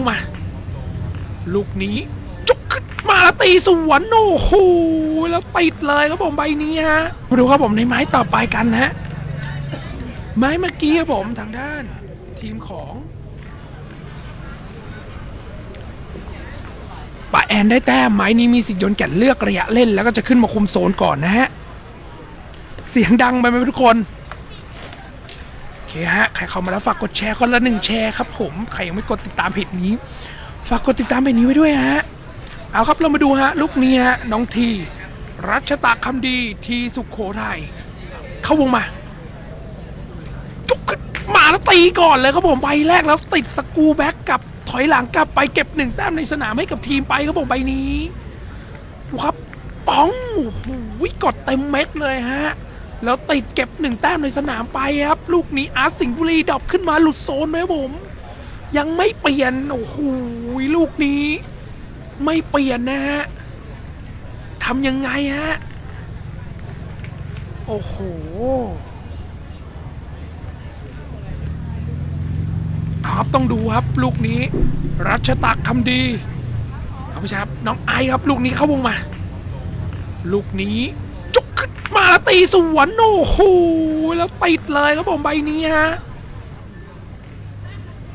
งมา ลูกนี้จุกขึ้นมาตีสวนโอ้โหแล้วติดเลยครับผมใบนี้ฮะมาดูครับผมในไม้ต่อไปกันนะฮะไม้เมื่อกี้ครับผมทางด้าน ทีมของปาแอนได้แต้มไม้นี้มีสิทธิ์ยนแก่นเลือกระยะเล่น แล้วก็จะขึ้นมาคุมโซนก่อนนะฮะ เสียงดังไปไหมทุกคน เคฮะ ใครเข้ามาแล้วฝากกดแชร์คนละหนึ่งแชร์ครับผม ใครยังไม่กดติดตามเพจนี้ ฝากกดติดตามเพจนี้ไว้ด้วยฮะ เอาครับเรามาดูฮะ ลูกนี้ฮะ น้องที รัชตะคำดีทีสุขโขทัยเข้าวงมาจุกขึ้นมาแล้วตีก่อนเลยครับผมใบแรกแล้วติดสกูแบ็กกับถอยหลังกลับไปเก็บหนึ่งแต้มในสนามให้กับทีมไปครับผมใบนี้ครับป้องโอ้โหกดเต็มเม็ดเลยฮะ แล้วติดเก็บหนึ่งแต้มในสนามไปครับ ลูกนี้อาร์สิงห์บุรีดรอปขึ้นมาหลุดโซนไหมผม ยังไม่เปลี่ยน โอ้โหลูกนี้ ไม่เปลี่ยนนะฮะทำยังไงฮะ โอ้โห ครับต้องดูครับลูกนี้ รัชตะคำดีเอาไปครับน้องไอครับ ลูกนี้เข้าวงมา ลูกนี้ ตีสวนโอ้โหแล้วติดเลยครับผมใบนี้ฮะ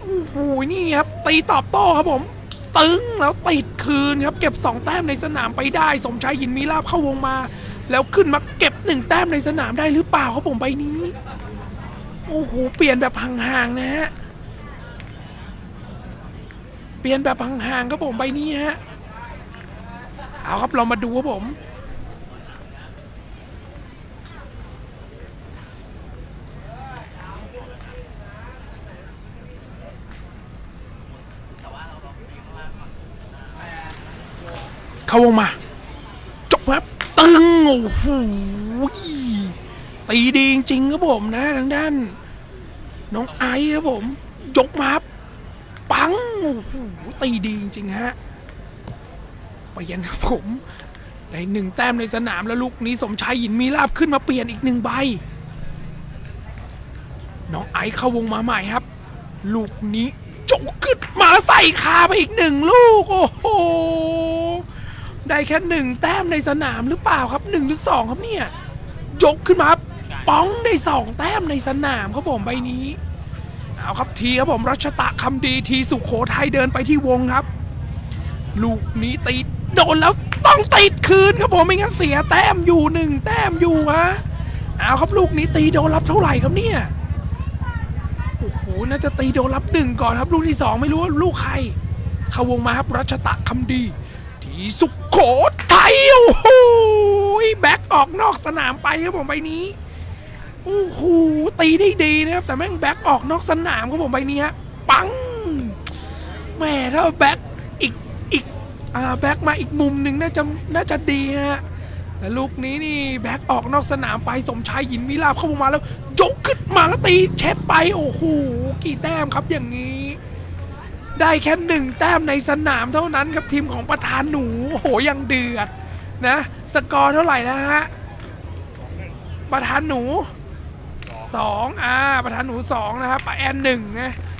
โอ้โหนี่ครับตีตอบโต้ครับผม ตึงแล้วติดคืนครับ เก็บสองแต้มในสนามไปได้ สมชายหินมีลาบเข้าวงมา แล้วขึ้นมาเก็บหนึ่งแต้มในสนามได้หรือเปล่าครับผมใบนี้โอ้โหเปลี่ยนแบบห่างๆนะฮะเปลี่ยนแบบห่างๆครับผมใบนี้ฮะเอาครับเรามาดูครับผม เข้าวงมา จบครับตึงโอ้โหตีดีจริงครับผมนะทางด้าน น้องไอซ์ครับผม ยกมาปังโอ้โหตีดีจริงฮะเปลี่ยนครับผมได้หนึ่งแต้มในสนามแล้วลูกนี้สมชายหินมีลาบขึ้นมาเปลี่ยนอีกหนึ่งใบ น้องไอซ์เข้าวงมาใหม่ครับ ลูกนี้จกขึ้นมาใส่คาไปอีกหนึ่งลูก โอ้โห ได้แค่หนึ่งแต้มในสนามหรือเปล่าครับหนึ่งหรือสองครับเนี่ย ยกขึ้นมาครับป้องได้สองแต้มในสนามครับผมใบนี้ เอาครับทีครับผมรัชตะคำดีทีสุขโขทัยเดินไปที่วงครับ ลูกนี้ตีโดนแล้วต้องติดคืนครับผมไม่งั้นเสียแต้มอยู่หนึ่งแต้มอยู่ฮะเอาครับลูกนี้ตีโดนรับเท่าไหร่ครับเนี่ยโอ้โหน่าจะตีโดนรับหนึ่งก่อนครับ ลูกที่สองไม่รู้ว่าลูกใครเข้าวงมาครับรัชตะคำดี สุขโขทัยโอ้โหแบ็กออกนอกสนามไปครับผมใบนี้โอ้โหตีได้ดีนะครับแต่แม่งแบ็กออกนอกสนามครับผมใบนี้ฮะปังแหม่ถ้าแบ็กอีกอีกอ่าแบ็กมาอีกมุมหนึ่งน่าจะน่าจะดีฮะแต่ลูกนี้นี่แบ็กออกนอกสนามไปสมชายหินมิลาบเข้ามาแล้ว ยกขึ้นมาแล้วตีเช็ดไปโอ้โหกี่แต้มครับอย่างนี้ ได้แค่หนึ่งแต้มในสนามเท่านั้นครับทีมของประธานหนูโหยังเดือดนะ สกอร์เท่าไหร่แล้วฮะประธานหนูสองอ่าประธานหนูสองนะครับป้าแอนหนึ่งนะ